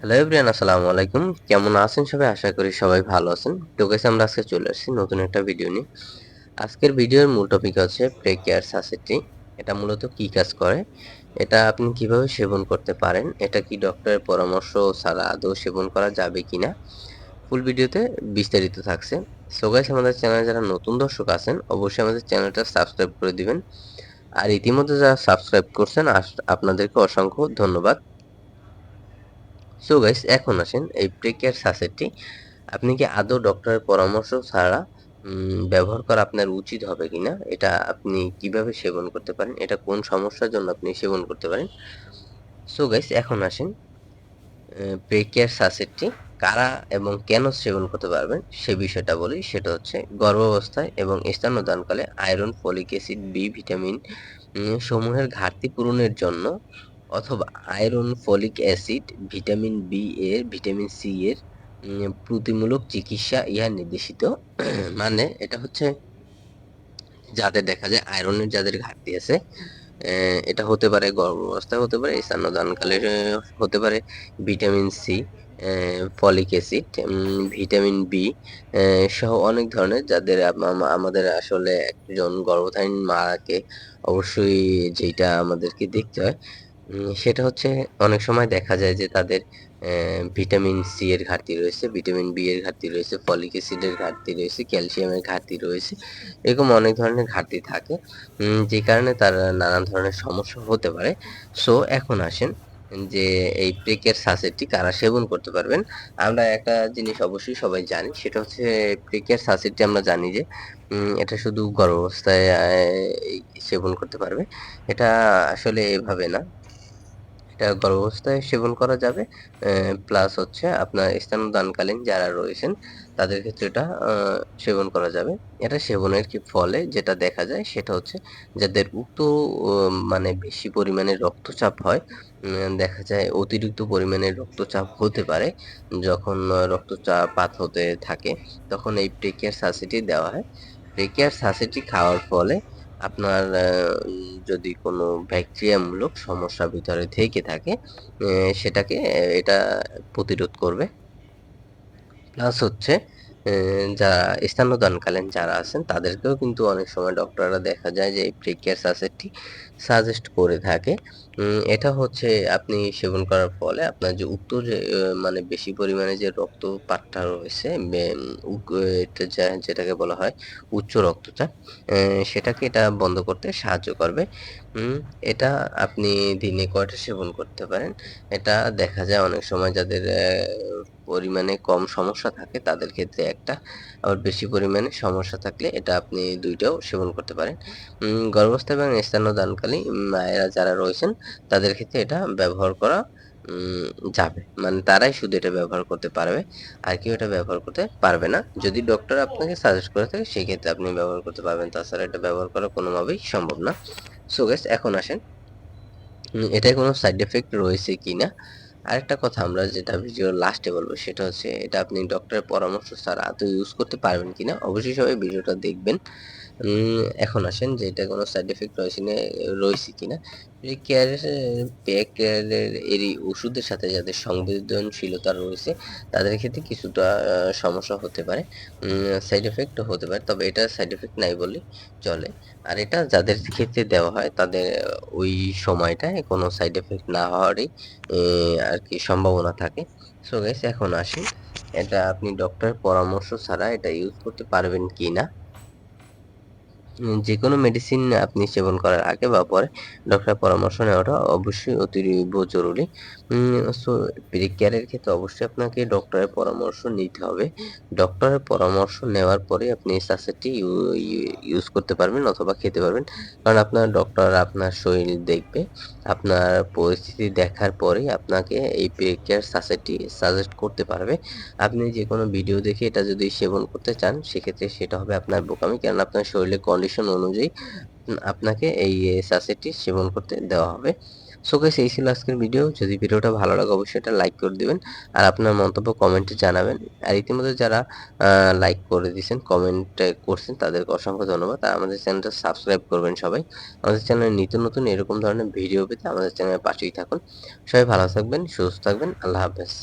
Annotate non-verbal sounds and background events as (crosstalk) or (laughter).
Hello everyone আসসালামু আলাইকুম। কেমন আছেন সবাই? আশা করি সবাই ভালো আছেন। তো গেছে আমরা আজকে চলে আসছি নতুন একটা ভিডিও নিয়ে। আজকের ভিডিওর মূল টপিক হচ্ছে প্রেকেয়ার সাসেটি এটা মূলত কি কাজ করে? এটা আপনি কীভাবে সেবন করতে পারেন? এটা কি ডক্টরের পরামর্শ ছাড়া আদৌ সেবন করা যাবে কিনা? ফুল ভিডিওতে বিস্তারিত থাকছে। সো গাইস আমাদের চ্যানেলে যারা নতুন দর্শক আছেন, অবশ্যই আমাদের চ্যানেলটা সাবস্ক্রাইব করে দিবেন। আর ইতিমধ্যে যারা সাবস্ক্রাইব করছেন আপনাদেরকে অসংখ্য ধন্যবাদ। সো গাইস এখন আসেন এই প্রিকেয়ার সাসেটটি আপনি কি আদৌ ডক্টরের পরামর্শ ছাড়া ব্যবহার করা আপনার উচিত হবে কিনা? এটা আপনি কীভাবে সেবন করতে পারেন? এটা কোন সমস্যার জন্য আপনি সেবন করতে পারেন? সো গাইস এখন আসেন প্রেকেয়ার সাসেটটি কারা এবং কেন সেবন করতে পারবেন সে বিষয়টা বলি। সেটা হচ্ছে গর্ভাবস্থায় এবং স্তন্যদানকালে iron folic acid B vitamin সমূহের ঘাটতি পূরণের জন্য অথবা iron folic acid, vitamin B এর, ভিটামিন সি এর প্রতিমূলক চিকিৎসা ইহা নির্দেশিত। (clears throat) মানে এটা হচ্ছে যাদের দেখা যায় আয়রনের যাদের ঘাটতি আছে এটা হতে পারে গর্ভাবস্থায় হতে পারে স্তন্যদানকালে হতে পারে vitamin C folic acid vitamin B সহ অনেক ধরনের যাদের আমাদের আসলে একজন গর্ভধারীণ মাকে অবশ্যই যেটা আমাদেরকে দেখতে হয় সেটা হচ্ছে অনেক সময় দেখা যায় যে তাদের ভিটামিন সি এর ঘাটতি রয়েছে, ভিটামিন বি এর ঘাটতি রয়েছে, ফলিক অ্যাসিডের ঘাটতি রয়েছে, ক্যালসিয়ামের ঘাটতি রয়েছে, এরকম অনেক ধরনের ঘাটতি থাকে। যে কারণে তার নানান ধরনের সমস্যা হতে পারে। সো এখন আসেন যে এই প্রেকের সাসেটটি কারা সেবন করতে পারবেন। আমরা একটা জিনিস অবশ্যই সবাই জানি, সেটা হচ্ছে প্রেকের সাসেটটি আমরা জানি যে এটা শুধু গর্ভাবস্থায় সেবন করতে পারবে। এটা আসলে এভাবে না। এটা গর্ভাবস্থায় সেবন করা যাবে প্লাস হচ্ছে আপনার স্তন্যদানকালীন যারা রয়েছেন, তাদের ক্ষেত্রে এটা সেবন করা যাবে। এটা সেবনের কি ফলে যেটা দেখা যায় সেটা হচ্ছে যাদের উক্ত মানে বেশি পরিমাণে রক্তচাপ হয় দেখা যায় অতিরিক্ত পরিমাণে রক্তচাপ হতে পারে। যখন রক্তচাপ পাত হতে থাকে, তখন এই প্রেকিয়ার সাসিটি দেওয়া হয়। প্রেকিয়ার সাসিটি খাওয়ার ফলে আপনার যদি কোনো ব্যাকটেরিয়ামূলক সমস্যা ভিতরে থেকে থাকে সেটাকে এটা প্রতিরোধ করবে। প্লাস হচ্ছে যারা স্তন্যদানকালীন যারা আছেন, তাদেরকেও কিন্তু অনেক সময় ডক্টররা দেখা যায় যে এই প্রিকেয়ার সাসেটটি সাজেস্ট করে থাকে। এটা হচ্ছে আপনি সেবন করার ফলে আপনার যে উক্ত যে মানে বেশি পরিমাণে যে রক্তপাতটা রয়েছে যেটাকে বলা হয় উচ্চ রক্তচাপ সেটাকে এটা বন্ধ করতে সাহায্য করবে। এটা আপনি দিনে কয়টা সেবন করতে পারেন? এটা দেখা যায় অনেক সময় যাদের পরিমাণে কম সমস্যা থাকে, তাদের ক্ষেত্রে একটা। আবার বেশি পরিমাণে সমস্যা থাকলে এটা আপনি দুইটাও সেবন করতে পারেন। গর্ভস্থ এবং স্তন্যদানকালী মায়েরা যারা রয়েছেন, তাদের ক্ষেত্রে এটা ব্যবহার করা যাবে। মানে তারাই শুধু এটা ব্যবহার করতে পারবে, আর কেউ এটা ব্যবহার করতে পারবে না। যদি ডক্টর আপনাকে সাজেস্ট করে থাকে, সেক্ষেত্রে আপনি ব্যবহার করতে পারবেন। তাছাড়া এটা ব্যবহার করা কোনোভাবেই সম্ভব না। সো গেস এখন আসেন। এটায় কোনো সাইড এফেক্ট রয়েছে কি না আরেকটা কথা আমরা যেটা ভিডিওর লাস্টে বলব সেটা হচ্ছে, এটা আপনি ডক্টরের পরামর্শ ছাড়া আদৌ ইউজ করতে পারবেন কিনা? অবশ্যই সবাই ভিডিওটা দেখবেন। এখন আসেন যে এটা কোনো সাইড এফেক্ট রয়েছে না, রয়েছে কিনা। কেয়ারের কেয়ারের এরই ওষুধের সাথে যাদের সংবেদনশীলতা রয়েছে, তাদের ক্ষেত্রে কিছুটা সমস্যা হতে পারে। সাইড এফেক্ট হতে পারে, তবে এটা সাইড এফেক্ট নাই বলে চলে। আর এটা যাদের ক্ষেত্রে দেওয়া হয়, তাদের, ওই সময়টায় কোনো সাইড এফেক্ট না হওয়ারই আর কি সম্ভাবনা থাকে। সো গাইস এখন আসি। এটা আপনি ডক্টরের পরামর্শ ছাড়া এটা ইউজ করতে পারবেন কি না যে কোনো মেডিসিন আপনি সেবন করার আগে বা পরে ডক্টরের পরামর্শ নেওয়াটা অবশ্যই অতীব জরুরি। সো কেয়ারের ক্ষেত্রে অবশ্যই আপনাকে ডক্টরের পরামর্শ নিতে হবে। ডক্টরের পরামর্শ নেওয়ার পরে আপনি সাসেটটি ইউজ করতে পারবেন অথবা খেতে পারবেন। কারণ আপনার ডক্টর আপনার শরীর দেখবে, আপনার পরিস্থিতি দেখার পরেই আপনাকে এই কেয়ার সাসেটটি সাজেস্ট করতে পারবে। আপনি যে কোনো ভিডিও দেখে এটা যদি সেবন করতে চান, সেক্ষেত্রে সেটা হবে আপনার বোকামি। কারণ আপনার শরীরের কন্ডিশন অনুযায়ী আপনাকে এই সাসেটটি সেবন করতে দেওয়া হবে। সো গাইস এই ছিল আজকের ভিডিও যদি ভিডিওটা ভালো লাগে, অবশ্যই এটা লাইক করে দিবেন। আর আপনার মন্তব্য কমেন্টে জানাবেন। আর ইতিমধ্যে যারা লাইক করে দিয়েছেন কমেন্ট করছেন, তাদেরকে অসংখ্য ধন্যবাদ। আর আমাদের চ্যানেলটা সাবস্ক্রাইব করবেন সবাই। আমাদের চ্যানেলে নিত্য নতুন এরকম ধরনের ভিডিও পেতে আমাদের চ্যানেলে পাশেই থাকুন। সবাই ভালো থাকবেন, সুস্থ থাকবেন। আল্লাহ হাফেজ।